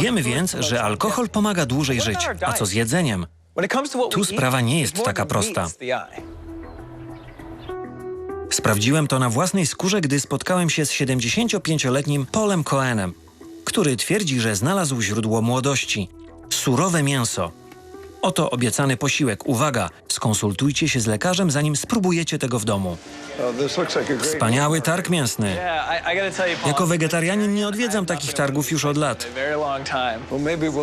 Wiemy więc, że alkohol pomaga dłużej żyć. A co z jedzeniem? Tu sprawa nie jest taka prosta. Sprawdziłem to na własnej skórze, gdy spotkałem się z 75-letnim Polem Cohenem, który twierdzi, że znalazł źródło młodości surowe mięso. Oto obiecany posiłek. Uwaga, skonsultujcie się z lekarzem, zanim spróbujecie tego w domu. Wspaniały targ mięsny. Jako wegetarianin nie odwiedzam takich targów już od lat.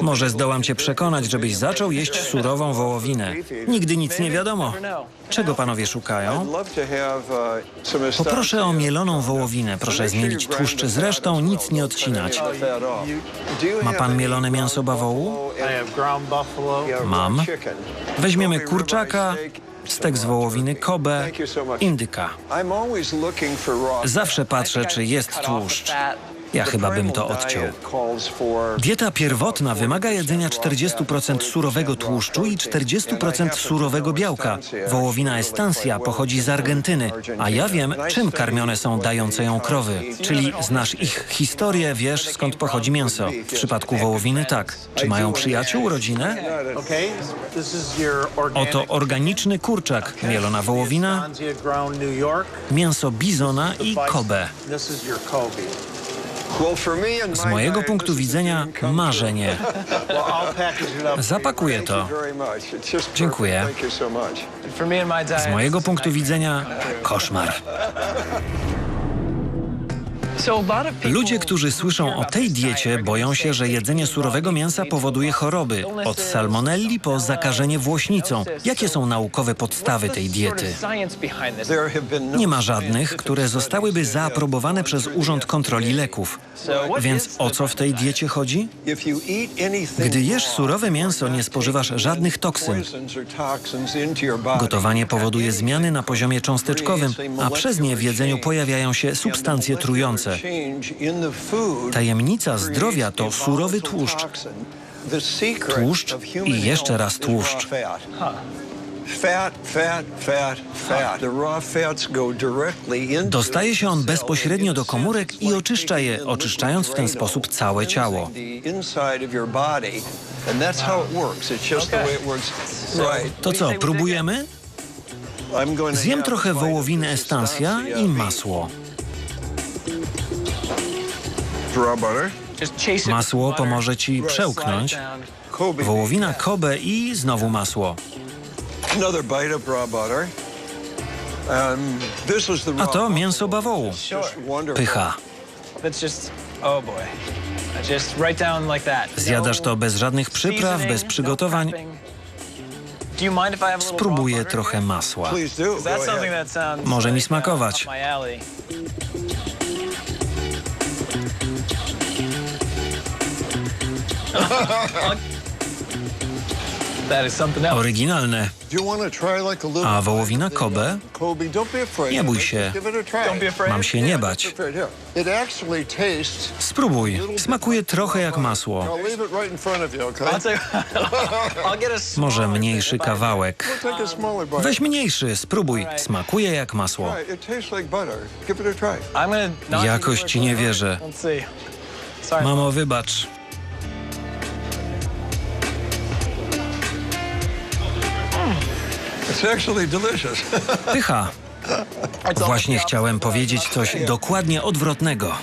Może zdołam cię przekonać, żebyś zaczął jeść surową wołowinę. Nigdy nic nie wiadomo. Czego panowie szukają? Poproszę o mieloną wołowinę. Proszę zmielić tłuszcz. Zresztą nic nie odcinać. Ma pan mielone mięso bawołu? Mam. Weźmiemy kurczaka, stek z wołowiny, Kobe, indyka. Zawsze patrzę, czy jest tłuszcz. Ja chyba bym to odciął. Dieta pierwotna wymaga jedzenia 40% surowego tłuszczu i 40% surowego białka. Wołowina estancia pochodzi z Argentyny, a ja wiem, czym karmione są dające ją krowy. Czyli znasz ich historię, wiesz skąd pochodzi mięso. W przypadku wołowiny tak. Czy mają przyjaciół, rodzinę? Oto organiczny kurczak, mielona wołowina, mięso bizona i Kobe. Z mojego punktu widzenia marzenie. Zapakuję to. Dziękuję. Z mojego punktu widzenia Koszmar. Ludzie, którzy słyszą o tej diecie, boją się, że jedzenie surowego mięsa powoduje choroby. Od salmonelli po zakażenie włośnicą. Jakie są naukowe podstawy tej diety? Nie ma żadnych, które zostałyby zaaprobowane przez Urząd Kontroli Leków. Więc o co w tej diecie chodzi? Gdy jesz surowe mięso, nie spożywasz żadnych toksyn. Gotowanie powoduje zmiany na poziomie cząsteczkowym, a przez nie w jedzeniu pojawiają się substancje trujące. Tajemnica zdrowia to surowy tłuszcz. Tłuszcz i jeszcze raz tłuszcz. Dostaje się on bezpośrednio do komórek i oczyszcza je, oczyszczając w ten sposób całe ciało. To co, próbujemy? Zjem trochę wołowiny estancia i masło. Masło pomoże ci przełknąć. Wołowina Kobe i znowu masło. A to mięso bawołu. Pycha. Zjadasz to bez żadnych przypraw, bez przygotowań. Spróbuję trochę masła. Może mi smakować. Oryginalne. A wołowina Kobe? Nie bój się. Mam się nie bać. Spróbuj. Smakuje trochę jak masło. Może mniejszy kawałek. Weź mniejszy, spróbuj. Smakuje jak masło. Jakoś ci nie wierzę. Mamo, wybacz. Pycha. Właśnie chciałem powiedzieć coś dokładnie odwrotnego.